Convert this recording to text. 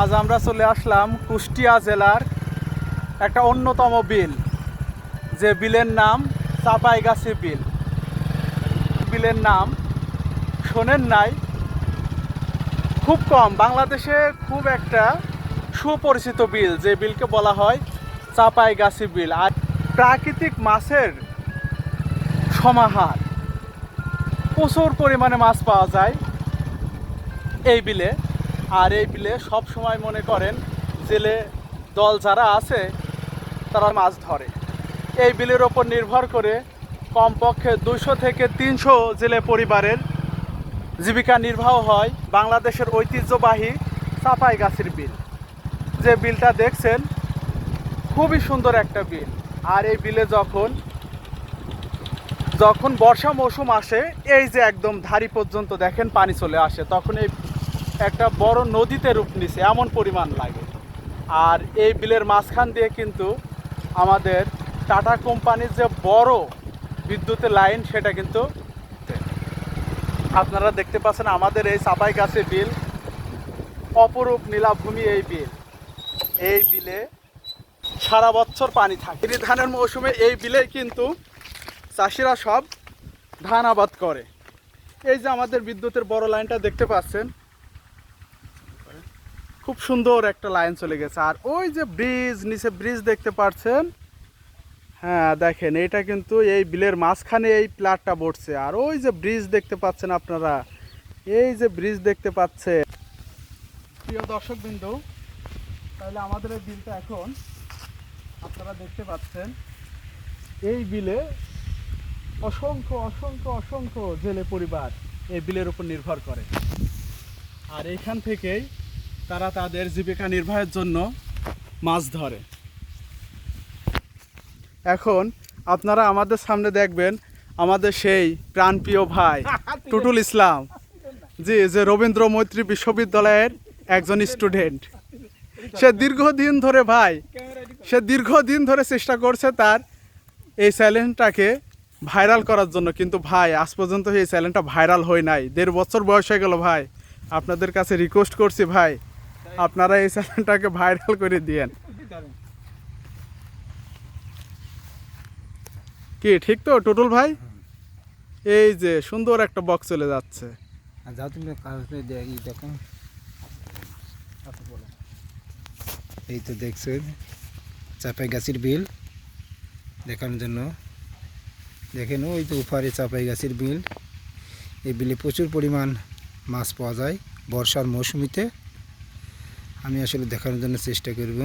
আজ আমরা চলে আসলাম কুষ্টিয়া জেলার একটা অন্যতম বিল, যে বিলের নাম চাপাইগাছি বিল। বিলের নাম শোনেন নাই, খুব কম। বাংলাদেশে খুব একটা সুপরিচিত বিল, যে বিলকে বলা হয় চাপাইগাছি বিল। আর প্রাকৃতিক মাছের সমাহার, প্রচুর পরিমাণে মাছ পাওয়া যায় এই বিলে। আর এই বিলে সব সময় মনে করেন জেলে দল যারা আছে, তারা মাছ ধরে। এই বিলের ওপর নির্ভর করে কমপক্ষে দুশো থেকে তিনশো জেলে পরিবারের জীবিকা নির্বাহ হয় বাংলাদেশের ঐতিহ্যবাহী চাপাই গাছের বিল। যে বিলটা দেখছেন, খুবই সুন্দর একটা বিল। আর এই বিলে যখন যখন বর্ষা মৌসুম আসে, এই যে একদম ধারি পর্যন্ত দেখেন পানি চলে আসে, তখন এই একটা বড় নদীতে রূপ নিছে, এমন পরিমাণ লাগে। আর এই বিলের মাঝখান দিয়ে কিন্তু আমাদের টাটা কোম্পানির যে বড় বিদ্যুতের লাইন, সেটা কিন্তু আপনারা দেখতে পাচ্ছেন আমাদের এই চাপাই গাছে বিল, অপরূপ নীলাভূমি এই বিল। এই বিলে সারা বছর পানি থাকে। এই ধানের মৌসুমে এই বিলে কিন্তু চাষিরা সব ধান আবাদ করে। এই যে আমাদের বিদ্যুতের বড় লাইনটা দেখতে পাচ্ছেন খুব সুন্দর একটা লাইন চলে গেছে। আর ওই যে ব্রিজ, নিচে ব্রিজ দেখতে পাচ্ছেন হ্যাঁ দেখেন, এটা কিন্তু এই বিলের মাঝখানে এই প্লাটটা বসছে। আর ওই যে ব্রিজ দেখতে পাচ্ছেন আপনারা? এই যে ব্রিজ দেখতে পাচ্ছেন। প্রিয় দর্শক বিন্দু তাহলে আমাদের এই বিলটা এখন আপনারা দেখতে পাচ্ছেন। এই বিলে অসংখ্য অসংখ্য অসংখ্য জেলে পরিবার এই বিলের উপর নির্ভর করে। আর এইখান থেকেই তারা তাদের জীবিকা নির্বাহের জন্য মাছ ধরে। এখন আপনারা আমাদের সামনে দেখবেন আমাদের সেই প্রাণপ্রিয় ভাই টুটুল ইসলাম। জি যে রবীন্দ্র মৈত্রী বিশ্ববিদ্যালয়ের একজন স্টুডেন্ট সে দীর্ঘদিন ধরে ভাই সে দীর্ঘদিন ধরে চেষ্টা করছে তার এই চ্যালেঞ্জটাকে ভাইরাল করার জন্য। কিন্তু ভাই আজ পর্যন্ত এই চ্যালেঞ্জটা ভাইরাল হয় নাই। দেড় বছর বয়স হয়ে গেল ভাই। আপনাদের কাছে রিকোয়েস্ট করছি ভাই আপনারা এই চ্যানেলটাকে ভাইরাল করে দিয়েন। কি, ঠিক তো, টুটুল ভাই? এই যে, সুন্দর একটা বক্স চলে যাচ্ছে। এই তো দেখছ, চাপাই গাছের বিল দেখানোর জন্য। দেখেন, ওই তো উপারে চাপাই গাছের বিল। এই বিলে প্রচুর পরিমাণ মাছ পাওয়া যায় বর্ষার মৌসুমিতে। আমি আসলে দেখানোর জন্য চেষ্টা করব।